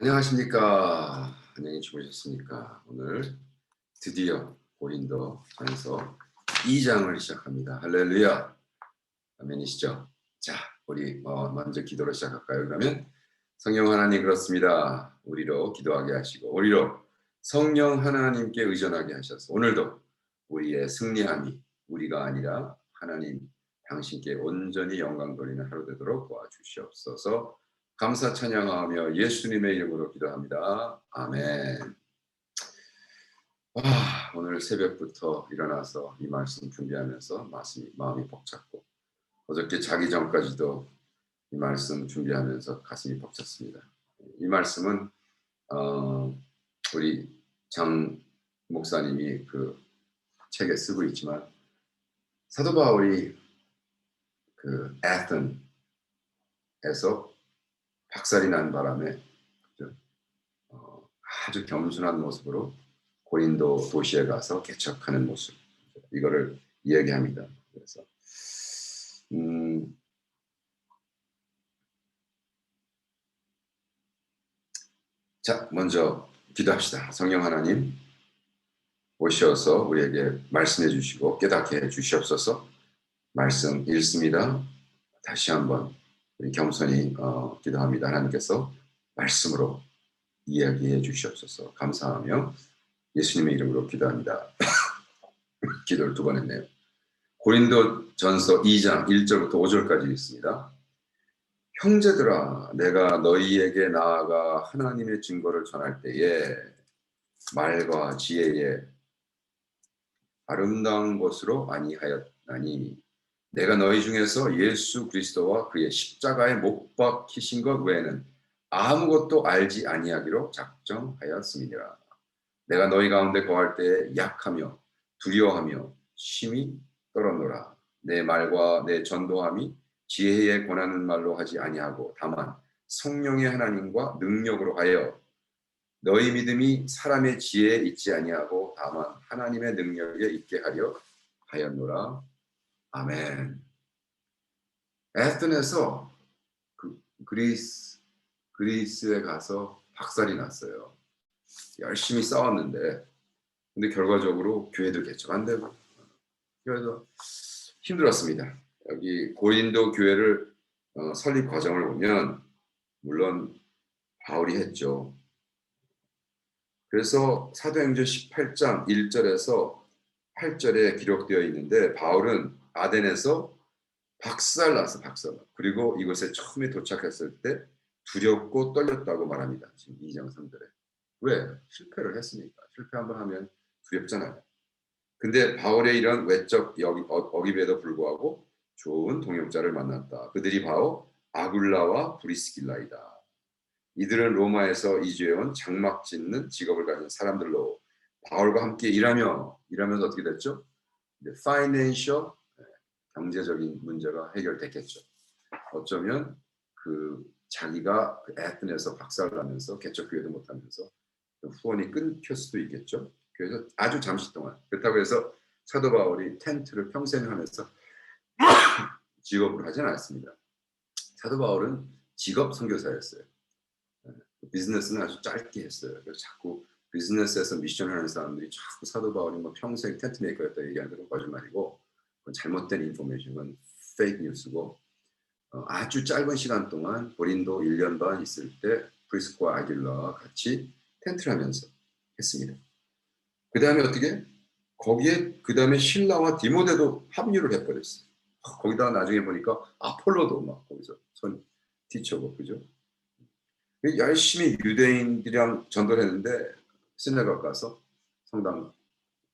안녕하십니까. 안녕히 주무셨습니까? 오늘 드디어 고린도 전서 2장을 시작합니다. 할렐루야. 아멘이시죠? 자, 우리 어, 먼저 기도로 시작할까요? 그러면 성령 하나님 그렇습니다. 우리로 기도하게 하시고 우리로 성령 하나님께 의존하게 하셔서 오늘도 우리의 승리함이 우리가 아니라 하나님 당신께 온전히 영광 돌리는 하루 되도록 도와주시옵소서. 감사 찬양하며 예수님의 이름으로 기도합니다. 아멘. 아, 오늘 새벽부터 일어나서 이 말씀 준비하면서 마음이, 마음이 벅찼고 어저께 자기 전까지도 이 말씀 준비하면서 가슴이 벅찼습니다. 이 말씀은 어, 우리 장 목사님이 그 책에 쓰고 있지만 사도 바울이 그 에덴에서 박살이 난 바람에 어, 아주 겸손한 모습으로 고린도 도시에 가서 개척하는 모습 이거를 이야기합니다. 그래서 음, 자 먼저 기도합시다. 성령 하나님 오셔서 우리에게 말씀해 주시고 깨닫게 해 주시옵소서. 말씀 읽습니다. 다시 한번 겸손히 어, 기도합니다. 하나님께서 말씀으로 이야기해 주시옵소서. 감사하며 예수님의 이름으로 기도합니다. 기도를 두 번 했네요. 고린도 전서 2장 1절부터 5절까지 있습니다. 형제들아 내가 너희에게 나아가 하나님의 증거를 전할 때에 말과 지혜에 아름다운 것으로 아니하였나니 내가 너희 중에서 예수 그리스도와 그의 십자가에 못 박히신 것 외에는 아무것도 알지 아니하기로 작정하였습니다. 내가 너희 가운데 거할 때 약하며 두려워하며 심히 떨어노라. 내 말과 내 전도함이 지혜에 권하는 말로 하지 아니하고 다만 성령의 하나님과 능력으로 하여 너희 믿음이 사람의 지혜에 있지 아니하고 다만 하나님의 능력에 있게 하려 하였노라. 아멘. 에스턴에서 그 그리스 그리스에 가서 박살이 났어요. 열심히 싸웠는데 근데 결과적으로 교회도 개척 안 되고 그래서 힘들었습니다. 여기 고린도 교회를 어, 설립 과정을 보면 물론 바울이 했죠. 그래서 사도행전 18장 1절에서 8절에 기록되어 있는데 바울은 아덴에서 박살났어 박살. 그리고 이곳에 처음에 도착했을 때 두렵고 떨렸다고 말합니다. 지금 2장 3절에. 왜? 실패를 했으니까. 실패 한번 하면 두렵잖아요. 근데 바울의 이런 외적 어기에도 불구하고 좋은 동역자를 만났다. 그들이 바로 아굴라와 브리스길라이다. 이들은 로마에서 이주해온 장막 짓는 직업을 가진 사람들로 바울과 함께 일하며 일하면서 어떻게 됐죠? 파이낸셜 경제적인 문제가 해결됐겠죠. 어쩌면 그 자기가 그 에덴에서 박살나면서 개척 교회도 못하면서 후원이 끊길 수도 있겠죠. 그래서 아주 잠시 동안 그렇다고 해서 사도 바울이 텐트를 평생 하면서 직업으로 하지는 않습니다. 사도 바울은 직업 선교사였어요. 비즈니스는 아주 짧게 했어요. 그래서 자꾸 비즈니스에서 미션하는 사람들이 자꾸 사도 바울이 뭐 평생 텐트 메이커였다 얘기하는 건 거짓말이고 잘못된 인포메이션은 페이크 뉴스고 어, 아주 짧은 시간 동안 고린도 1년 반 있을 때 프리스코와 아길라와 같이 텐트를 하면서 했습니다. 그 다음에 어떻게? 거기에 그 다음에 신라와 디모데도 합류를 해버렸어요. 거기다 나중에 보니까 아폴로도 막 거기서 선 티처고 그죠? 열심히 유대인들이랑 전도를 했는데 시내가 가서 성당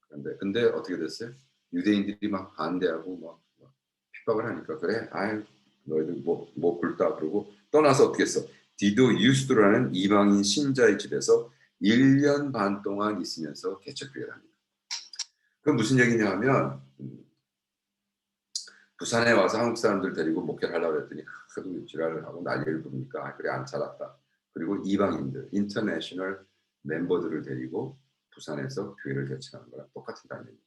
근데 근데 어떻게 됐어요? 유대인들이 막 반대하고 막, 막 핍박을 하니까 그래 아유 너희들 뭐, 뭐 굴다 그러고 떠나서 어떻게 했어? 디도 유스도라는 이방인 신자의 집에서 1년 반 동안 있으면서 개척교회를 합니다. 그건 무슨 얘기냐 하면 음, 부산에 와서 한국 사람들 데리고 목회를 하려고 했더니 하도 지랄을 하고 난리를 부르니까 아, 그래 안 살았다. 그리고 이방인들, 인터내셔널 멤버들을 데리고 부산에서 교회를 개척하는 거랑 똑같은 얘기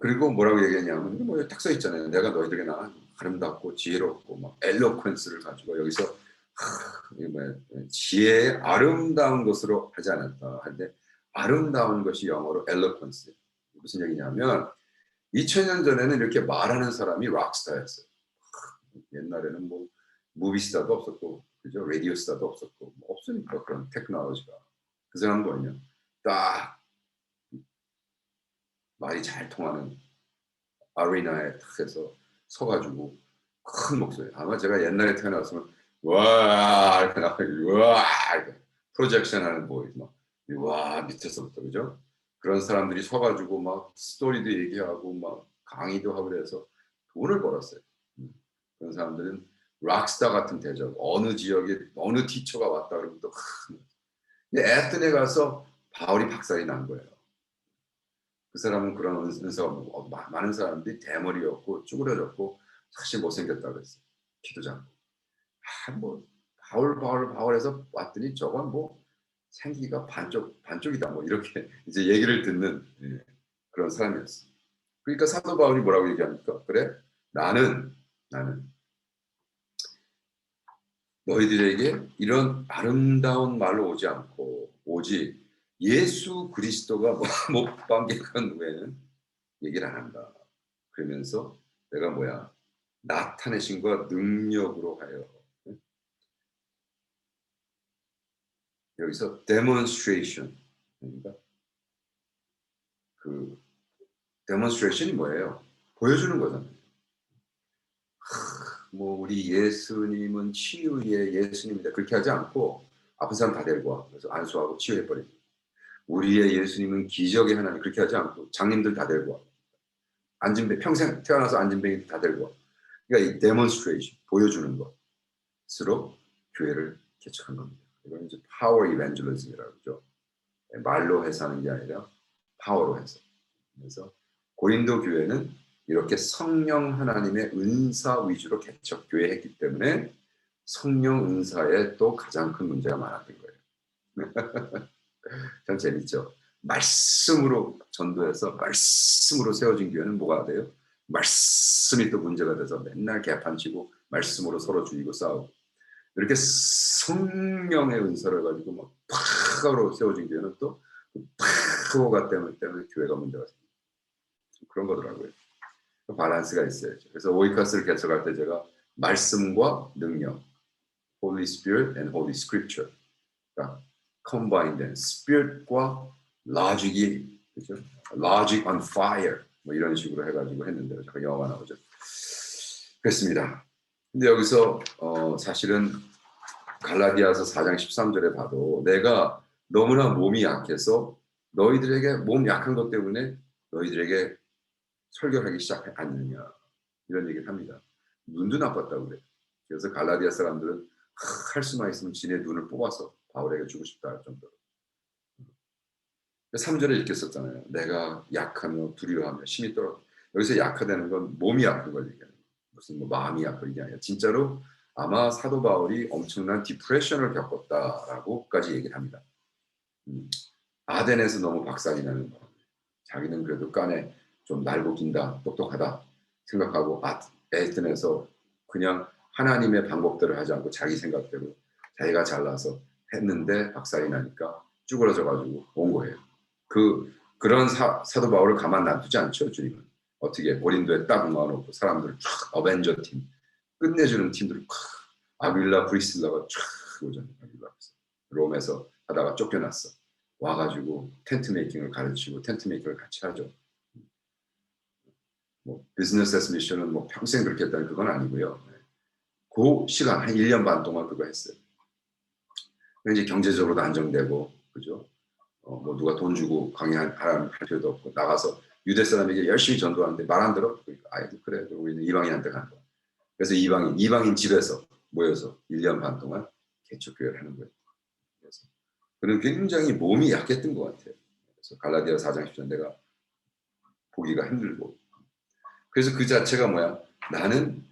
그리고 뭐라고 얘기했냐면 뭐딱 써 있잖아요. 내가 너희들에게 나 아름답고 지혜롭고 막 엘로퀀스를 가지고 여기서 하, 이 뭐야, 지혜의 아름다운 것으로 하지 않았다. 한데 아름다운 것이 영어로 eloquence. 무슨 얘기냐면 2000년 전에는 이렇게 말하는 사람이 락스타였어요. 옛날에는 뭐 무비스타도 없었고 그죠? 라디오 스타도 없었고 뭐 없으니까 그런 테크놀로지가 그 사람은 뭐냐 딱 말이 잘 통하는 아리나에 탁 해서 서가지고 큰 목소리 아마 제가 옛날에 태어났으면 와 이렇게 나와요 와 이렇게 프로젝션 하는 보이 막와 밑에서부터 그죠? 그런 사람들이 서가지고 막 스토리도 얘기하고 막 강의도 하고 그래서 돈을 벌었어요. 음. 그런 사람들은 락스타 같은 대접 어느 지역에 어느 티처가 왔다 그러면 또 근데 에스턴에 가서 바울이 박살이 난 거예요. 그 사람은 은사가 뭐, 많은 사람들이 대머리였고 쭈그려졌고 사실 못생겼다 그랬어요. 키도 작고. 아, 뭐 바울 바울 바울에서 왔더니 저건 뭐 생기가 반쪽 반쪽이다 뭐 이렇게 이제 얘기를 듣는 예, 그런 사람이었어. 그러니까 사도 바울이 뭐라고 얘기합니까? 그래 나는 나는 너희들에게 이런 아름다운 말로 오지 않고 오직 예수 그리스도가 못 방객한 후에는 얘기를 안 한다. 그러면서 내가 뭐야? 나타내신과 능력으로 하여. 여기서 demonstration. 그러니까? 그 demonstration이 뭐예요? 보여주는 거잖아요. 뭐 우리 예수님은 치유의 예수님이다. 그렇게 하지 않고 아픈 사람 다 데리고 와. 그래서 안수하고 치유해 버리고 우리의 예수님은 기적의 하나님 그렇게 하지 않고 장님들 다 데리고 와 안진뱅 평생 태어나서 안진뱅이 다 데리고 와 그러니까 이 demonstration 보여주는 것으로 교회를 개척한 겁니다. 이건 이제 파워 이벤젤리즘이라고 그러죠. 말로 해서 하는 게 아니라 파워로 해서. 그래서 고린도 교회는 이렇게 성령 하나님의 은사 위주로 개척 교회했기 때문에 성령 은사에 또 가장 큰 문제가 많았던 거예요. 참 재밌죠. 말씀으로 전도해서 말씀으로 세워진 교회는 뭐가 돼요? 말씀이 또 문제가 돼서 맨날 개판치고 말씀으로 서로 죽이고 싸우고 이렇게 성령의 은사를 가지고 막 파워로 세워진 교회는 또 파워가 때문에, 때문에 교회가 문제가 생겨요. 그런 거더라고요. 밸런스가 있어야죠. 그래서 오이카스를 개척할 때 제가 말씀과 능력, Holy Spirit and Holy Scripture, 그러니까 combined spirit과 logic이 그죠? logic on 뭐 이런 식으로 해가지고 했는데 잠깐 영어가 나오죠. 그렇습니다. 근데 여기서 어, 사실은 갈라디아서 4장 13절에 봐도 내가 너무나 몸이 약해서 너희들에게 몸 약한 것 때문에 너희들에게 설교하기 시작했느냐 이런 얘기를 합니다. 눈도 나빴다고 그래요. 그래서 갈라디아 사람들은 할 수만 있으면 지네 눈을 뽑아서 바울에게 주고 싶다 할 정도로. 3절에 이렇게 썼잖아요. 내가 약하며 두려워하며 심히 떨어. 여기서 약하다는 건 몸이 아픈 걸 얘기하는 거예요. 무슨 뭐 마음이 아픈 게 아니라 진짜로 아마 사도 바울이 엄청난 디프레션을 겪었다라고까지 얘기를 합니다. 음, 아덴에서 너무 박살이 나는 거. 자기는 그래도 깐에 좀 날고 긴다, 똑똑하다 생각하고 아, 에스턴에서 그냥 하나님의 방법대로 하지 않고 자기 생각대로 자기가 잘나서 했는데 박살이 나니까 쭈그러져 가지고 온 거예요. 그 그런 사, 사도 바울을 가만 놔두지 않죠 주님은. 어떻게 고린도에 딱 모아놓고 사람들 쫙 어벤져 팀 끝내주는 팀들을 콱 아빌라 브리실라가 쫙 오잖아요 롬에서 하다가 쫓겨났어. 와가지고 텐트 메이킹을 가르치고 텐트 메이킹을 같이 하죠. 뭐 비즈니스 에스 미션은 뭐 평생 그렇게 했다는 그건 아니고요. 그 시간 한 1년 반 동안 그거 했어요 이제 경제적으로도 안정되고 그죠 어, 뭐 누가 돈 주고 강의할 할 필요도 없고 나가서 유대 사람에게 열심히 전도하는데 말 안 들어? 그러니까 아이 그래 우리는 이방인한테 가는 거야. 그래서 이방인 이방인 집에서 모여서 1년 반 동안 개척교회를 하는 거예요. 그래서 그는 굉장히 몸이 약했던 것 같아요. 그래서 갈라디아 4장 10절 내가 보기가 힘들고 그래서 그 자체가 뭐야? 나는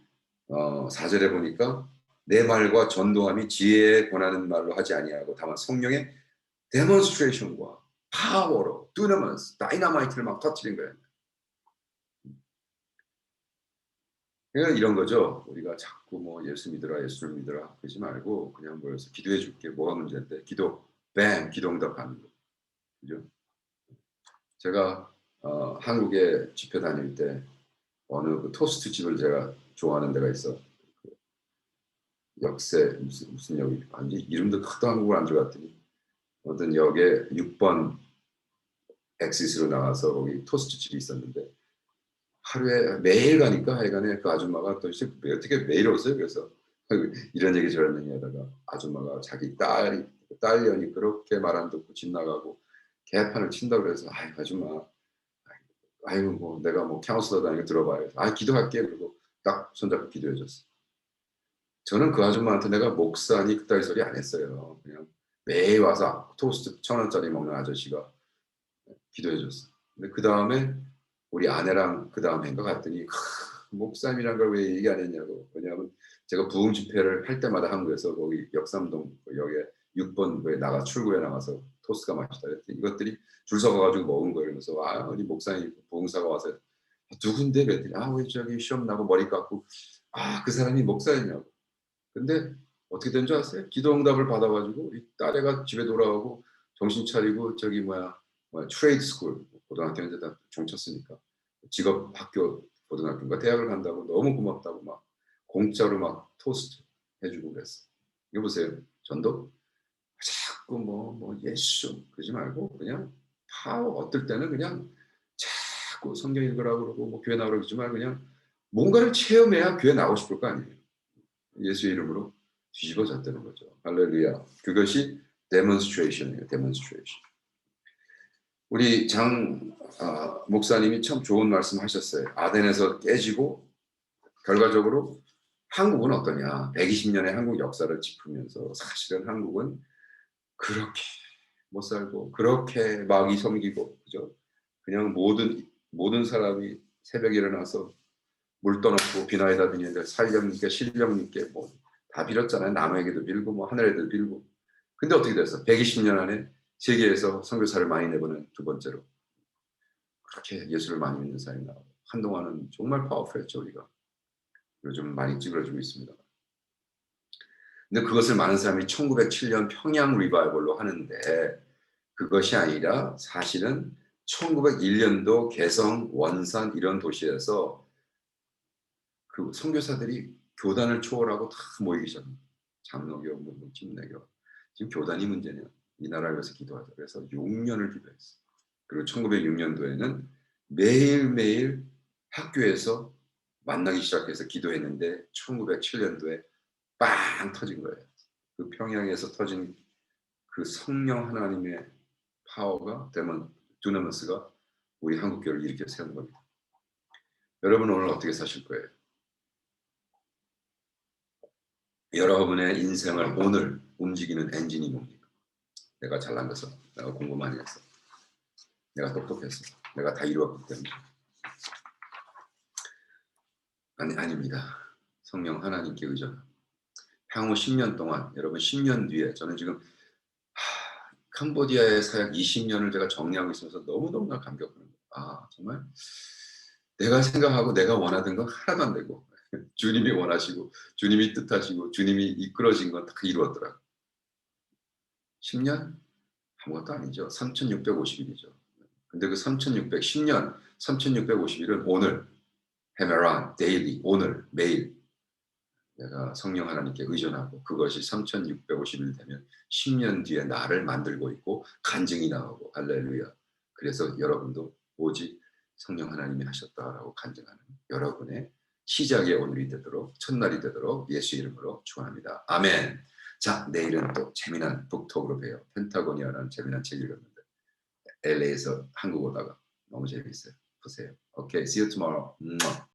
어, 4절에 보니까 내 말과 전도함이 지혜에 권하는 말로 하지 아니하고 다만 성령의 데몬스트레이션과 파워로 두나먼스 다이너마이트를 막 터트린 거예요. 그러니까 이런 거죠. 우리가 자꾸 뭐 예수 믿으라, 예수를 믿으라 그러지 말고 그냥 모여서 기도해 줄게. 뭐가 문제인데? 기도, 뱀, 기도 응답하는 거. 그죠? 제가 어, 한국에 집회 다닐 때 어느 그 토스트 집을 제가 좋아하는 데가 있어. 그 역세 무슨 무슨 역이 아니 이름도 크도 한국을 안 들어갔더니 어떤 역에 6번 엑시스로 나가서 거기 토스트 집이 있었는데 하루에 매일 가니까 하여간에 그 아줌마가 또 어떻게 매일 오세요? 그래서 이런 얘기 저런 얘기 하다가 아줌마가 자기 딸이 딸년이 그렇게 말 안 듣고 집 나가고 개판을 친다고 그래서 아이 아줌마 아이고 뭐 내가 뭐 카운슬러 다니까 들어봐요. 아 기도할게 그리고 딱 손잡고 기도해 줬어. 저는 그 아줌마한테 내가 목사니 그따위 소리 안 했어요. 그냥 매일 와서 토스트 천 원짜리 먹는 아저씨가 기도해 줬어. 근데 그 다음에 우리 아내랑 그 다음 해인가 갔더니 목사님이란 걸 왜 얘기 안 했냐고. 왜냐하면 제가 부흥 집회를 할 때마다 한국에서 거기 역삼동 여기에 6번 왜 나가 출구에 나가서 토스가 맛있다 그랬더니 이것들이 줄 서가지고 먹은 거예요. 그래서 아 우리 목사님 부흥사가 와서 아, 누군데 그랬더니 아왜 저기 시험 나고 머리 깎고 아 그 사람이 목사였냐고. 근데 어떻게 된 줄 아세요? 기도 응답을 받아가지고 이 딸애가 집에 돌아오고 정신 차리고 저기 뭐야 뭐야 트레이드 스쿨 고등학교인데 다 종쳤으니까 직업 학교 고등학교인가 대학을 간다고 너무 고맙다고 막 공짜로 막 토스트 해주고 그랬어. 이거 보세요. 전도 자꾸 뭐, 뭐 예수 그러지 말고 그냥 파워 어떨 때는 그냥 자꾸 성경 읽으라고 그러고 뭐 교회 나오라고 그러지 말고 그냥 뭔가를 체험해야 교회 나오고 싶을 거 아니에요. 예수의 이름으로 뒤집어졌다는 거죠. 할렐루야. 그것이 데몬스트레이션이에요. 데몬스트레이션. 우리 장 아, 목사님이 참 좋은 말씀 하셨어요. 아덴에서 깨지고 결과적으로 한국은 어떠냐? 120년의 한국 역사를 짚으면서 사실은 한국은 그렇게 못 살고 그렇게 마귀 섬기고 그죠? 그냥 모든 모든 사람이 새벽에 일어나서 물 떠놓고 비나에다 비는데 살령님께 신령님께 뭐 다 빌었잖아요. 남에게도 빌고 뭐 하늘에도 빌고. 근데 어떻게 됐어? 120년 안에 세계에서 선교사를 많이 내보낸 두 번째로 그렇게 예수를 많이 믿는 사람이 나오고 한동안은 정말 파워풀했죠 우리가. 요즘 많이 찌그러지고 있습니다. 근데 그것을 많은 사람이 1907년 평양 리바이벌로 하는데 그것이 아니라 사실은 1901년도 개성, 원산 이런 도시에서 그 선교사들이 교단을 초월하고 다 모이기 전 장로교, 뭐 침례교 지금 교단이 문제네요. 이 나라를 위해서 기도하자. 그래서 6년을 기도했어. 그리고 1906년도에는 매일매일 학교에서 만나기 시작해서 기도했는데 1907년도에 빵 터진 거예요. 그 평양에서 터진 그 성령 하나님의 파워가 데몬 두나머스가 우리 한국 교회를 일으켜 세운 겁니다. 여러분 오늘 어떻게 사실 거예요? 여러분의 인생을 오늘 움직이는 엔진이 뭡니까? 내가 잘난 것은 내가 공부 많이 했어. 내가 똑똑했어. 내가 다 이루었기 때문에. 아니, 아닙니다. 성령 하나님께 의존. 향후 10년 동안, 여러분 10년 뒤에, 저는 지금 하, 캄보디아의 사역 20년을 제가 정리하고 있어서 너무너무나 감격합니다. 아, 정말 내가 생각하고 내가 원하던 건 하나도 안 되고, 주님이 원하시고, 주님이 뜻하시고, 주님이 이끌어진 건 다 이루었더라고요. 10년? 아무것도 아니죠. 3650일이죠. 근데 그 3610년, 3650일은 오늘, 헤메란, 데일리, 오늘, 매일 내가 성령 하나님께 의존하고 그것이 3650일 되면 10년 뒤에 나를 만들고 있고 간증이 나오고 할렐루야. 그래서 여러분도 오직 성령 하나님이 하셨다라고 간증하는 여러분의 시작의 오늘이 되도록 첫날이 되도록 예수 이름으로 축원합니다. 아멘. 자, 내일은 또 재미난 북톡으로 봬요. 펜타고니아라는 재미난 책 읽었는데 LA에서 한국 오다가 너무 재밌어요. 보세요. 오케이, see you tomorrow.